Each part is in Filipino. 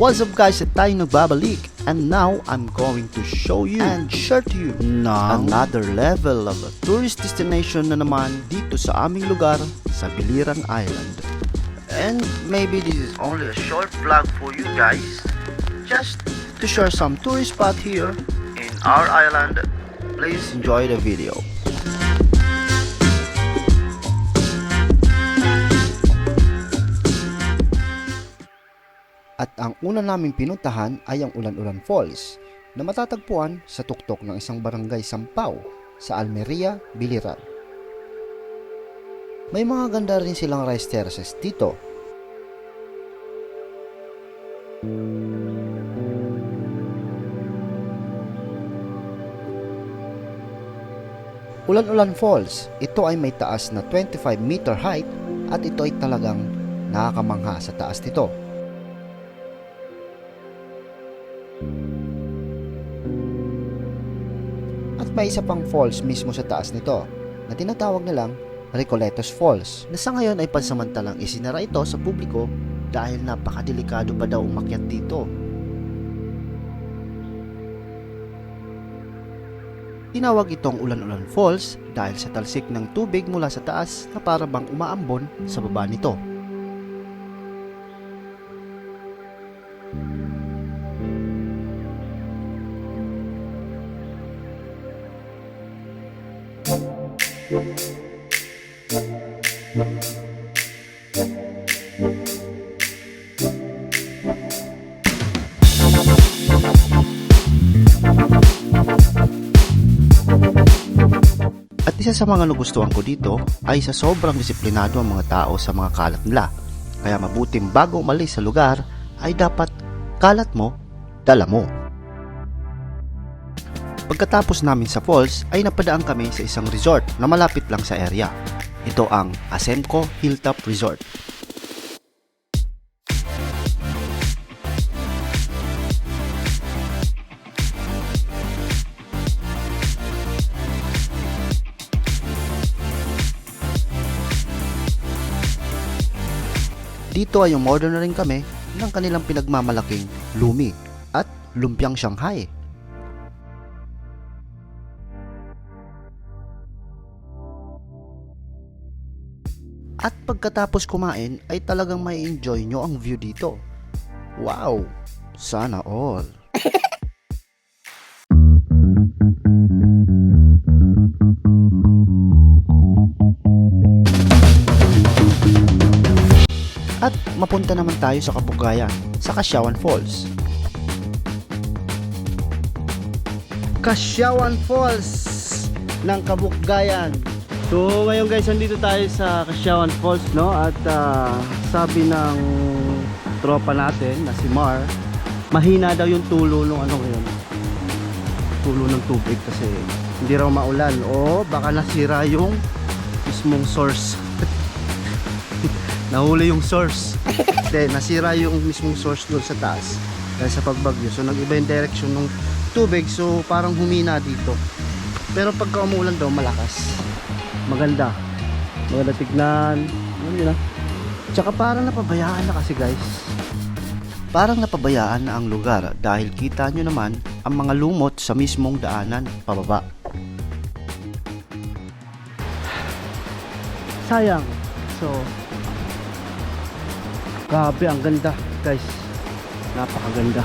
What's up guys, at tayo nagbabalik and now I'm going to show you and share to you ng another level of a tourist destination na naman dito sa aming lugar sa Biliran Island. And maybe this is only a short vlog for you guys just to share some tourist spot here in our island. Please enjoy the video. At ang una naming pinuntahan ay ang Ulan-Ulan Falls na matatagpuan sa tuktok ng isang barangay Sampaw sa Almeria, Biliran. May mga ganda rin silang rice terraces dito. Ulan-Ulan Falls, ito ay may taas na 25 meter height at ito ay talagang nakakamangha sa taas nito. May isa pang falls mismo sa taas nito na tinatawag nilang Recoletos Falls na sa ngayon ay pansamantalang isinara ito sa publiko dahil napakadelikado pa daw umakyat dito. Tinawag itong Ulan-Ulan Falls dahil sa talsik ng tubig mula sa taas na para bang umaambon sa baba nito. At isa sa mga nagustuhan ko dito ay sa sobrang disiplinado ang mga tao sa mga kalat nila. Kaya mabuting bago umalis sa lugar ay dapat kalat mo, dala mo. Pagkatapos namin sa falls ay napadaan kami sa isang resort na malapit lang sa area. Ito ang Asenco Hilltop Resort. Dito ay umorder na rin kami ng kanilang pinagmamalaking lumi at lumpiang Shanghai. At pagkatapos kumain ay talagang may enjoy nyo ang view dito. Wow! Sana all! At mapunta naman tayo sa Kabugayan, sa Kasyawan Falls. Kasyawan Falls ng Kabukgayan. So ngayon guys, nandito tayo sa Kasyawan Falls no at ah, sabi ng tropa natin na si Mar, mahina daw yung tulo ng ano ngayon. Tulo ng tubig kasi hindi raw maulan o baka nasira yung mismong source. Nahuli yung source. Hindi, nasira yung mismong source doon sa taas dahil sa pagbagyo. So nag-iba yung direction ng tubig so parang humina dito. Pero pagka umulan daw malakas maganda. Maganda tignan. Ano yun ah tsaka parang napabayaan na kasi guys. Parang napabayaan na ang lugar dahil kita nyo naman ang mga lumot sa mismong daanan pababa. sayang. So grabe ang ganda guys. Napakaganda.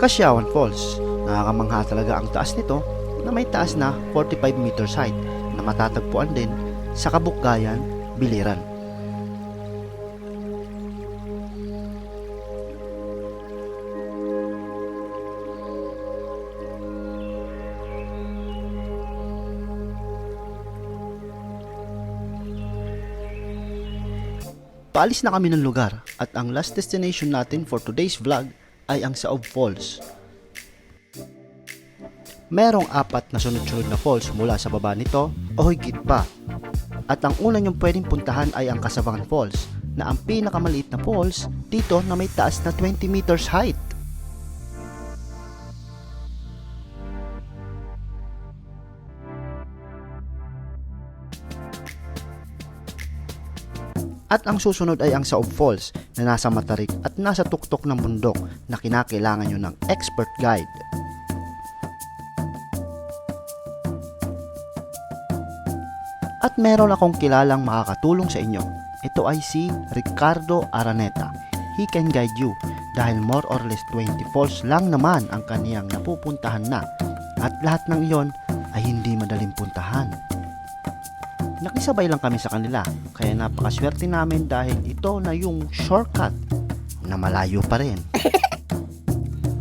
Kasyawan Falls. Nakakamangha talaga ang taas nito na may taas na 45 meters height na matatagpuan din sa Kabukgayan, Biliran. Paalis na kami ng lugar at ang last destination natin for today's vlog ay ang Saob Falls. Merong apat na sunod-sunod na falls mula sa baba nito o higit pa. At ang una niyong pwedeng puntahan ay ang Kasavangan Falls na ang pinakamaliit na falls dito na may taas na 20 meters height. At ang susunod ay ang Saob Falls na nasa matarik at nasa tuktok ng bundok na kinakailangan nyo ng expert guide. At meron akong kilalang makakatulong sa inyo. Ito ay si Ricardo Araneta. He can guide you dahil more or less 20 falls lang naman ang kaniyang napupuntahan na at lahat ng iyon ay hindi madaling puntahan. Nakisabay lang kami sa kanila kaya napakaswerte namin dahil ito na yung shortcut na malayo pa rin.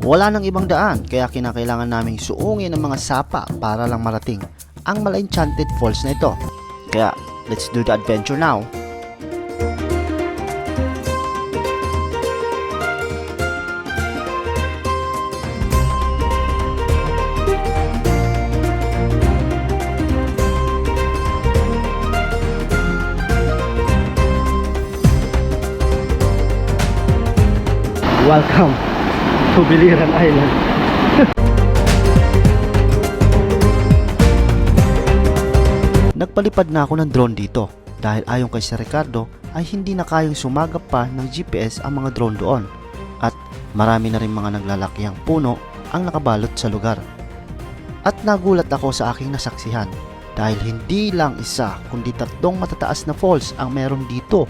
Wala nang ibang daan kaya kinakailangan naming suungin ang mga sapa para lang marating ang mala-enchanted falls na ito. Kaya let's do the adventure now. Welcome to Biliran Island. Nagpalipad na ako ng drone dito dahil ayon kay Sir Ricardo ay hindi na kayang sumagap pa ng GPS ang mga drone doon at marami na rin mga naglalakihang puno ang nakabalot sa lugar. At nagulat ako sa aking nasaksihan dahil hindi lang isa kundi tatlong matataas na falls ang meron dito.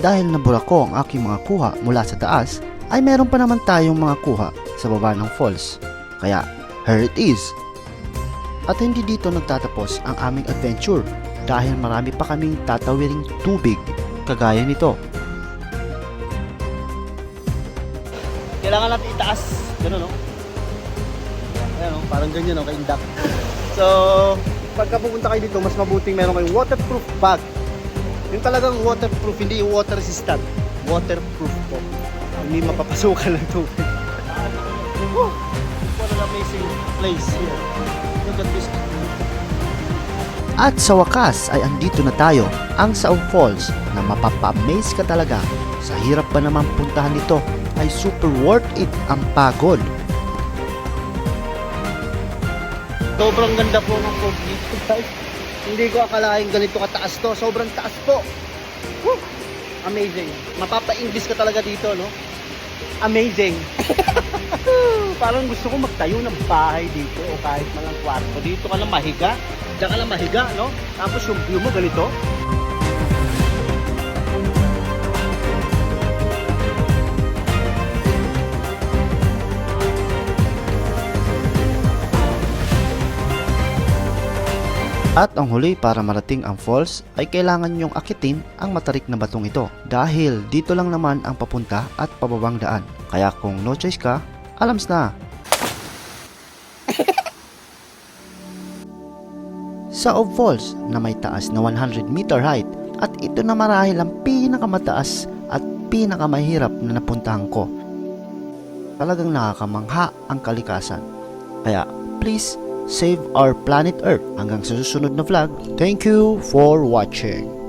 dahil nabura ko ang aking mga kuha mula sa taas, ay meron pa naman tayong mga kuha sa baba ng falls. Kaya, here it is. At hindi dito nagtatapos ang aming adventure dahil marami pa kaming tatawiring tubig kagaya nito. Kailangan natin itaas. Ganun, no? Ayan, no? Parang ganyan, no? Kaindak. So, pagka pupunta kayo dito, mas mabuting meron kayong waterproof bag. Yung talagang waterproof, hindi water resistant. Waterproof po. Hindi mapapasukan ng tubig. Woo! What an amazing place here. Look at this. At sa wakas ay andito na tayo, ang Saog Falls na mapapa-amaze ka talaga. Sa hirap pa naman puntahan nito ay super worth it ang pagod. Sobrang ganda po ng falls dito guys. Hindi ko akalain ganito kataas to. Sobrang taas po. Woo! Amazing. Mapapa-English ka talaga dito, no? Amazing. Parang gusto ko magtayo ng bahay dito o kahit malang kwarto. Dito ka lang mahiga. Diyan ka lang mahiga, no? Tapos yung view mo ganito. At ang huli para marating ang falls ay kailangan nyong akitin ang matarik na batong ito dahil dito lang naman ang papunta at pababang daan. Kaya kung no choice ka, alams na. Sa Ob Falls na may taas na 100 meter height at ito na marahil ang pinakamataas at pinakamahirap na napuntahan ko. Talagang nakakamangha ang kalikasan. Kaya please save our planet Earth hanggang sa susunod na vlog. Thank you for watching.